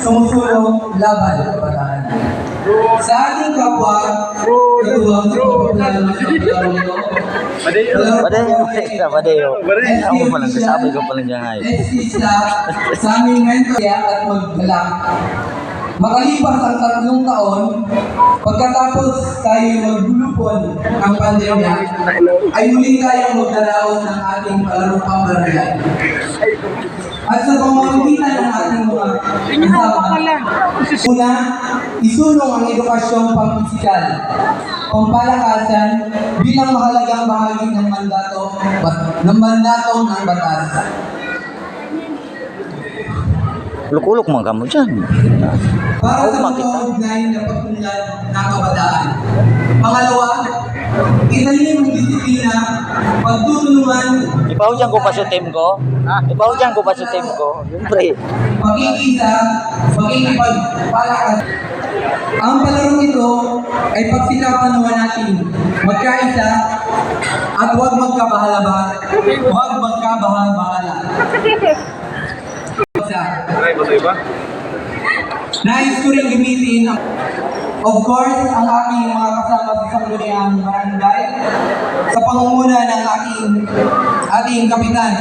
sumusulong laban sa kabataan. Sa ating kapwa, katuwang sa pagpaplano ng nito, kalaro Padayo, po ay padayo. Ako pa lang, SC kasabi ko pa lang dyan ay. Sa aming mentor at magdala. Makalipas ang tatlong taon, pagkatapos tayo maglulupon ng pandemya, ay muli tayong magdaraos ng ating palarong pambaryan. At sa pamamagitan kasama, una, isulong ang edukasyong pampisikal, pampalakasan bilang mahalagang bahagi ng mandato ng mandato ng batas. Lukulok mga kamo dyan. Para sa mga ugnay na pagtunlan ng kabataan. Pangalawa, italim disiplina, pagtutulungan, Ipahudyan ko pa sa team ko. Ipahudyan ko pa sa team ko. Siyempre. pagkikisa, pagkikipagpalakas. Ang palarong ito ay pagsikapan naman natin magkaisa at huwag magkabahala huwag magkabahala-bahala. Isa. Nais ko rin gamitin ang Of course, ang aking mga kasama sa sangguniang barangay sa pangunguna ng aking ating kapitan,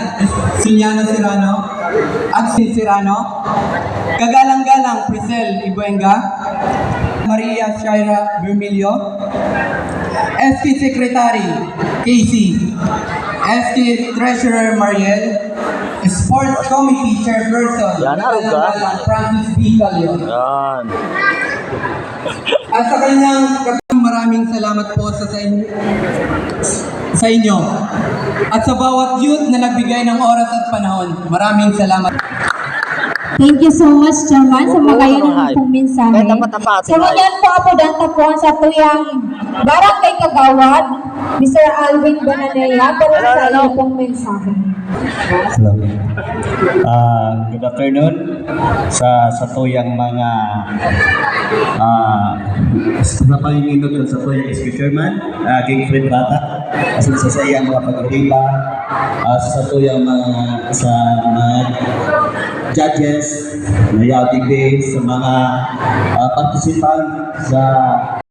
Sinyano Serrano at si Serrano, kagalang-galang Priscel Ibuenga, Maria Shaira Bermilio, SK Secretary Casey, SK Treasurer Mariel, Sports Committee Chairperson, Yan, Francis B. Calion. Yan. At sa kanyang maraming salamat po sa, sa, inyo, sa inyo. At sa bawat youth na nagbigay ng oras at panahon, maraming salamat. Thank you so much, Chairman, sa mga mga ng pong mensahe. Sa mga mga- yan po, ako danta po sa tuyang Barangay Kagawad, Mr. Alvin Bananea, Hello, sa iyo pong mensahe. Hello. Ah, good afternoon sa sa tuyang mga ah sa paninindot sa tuyang SQ Chairman, uh, King Fred Bata, asin sa sa iyang mga pag-iba, ah, sa tuyang mga sa mga judges, na yaw sa mga ah, participant sa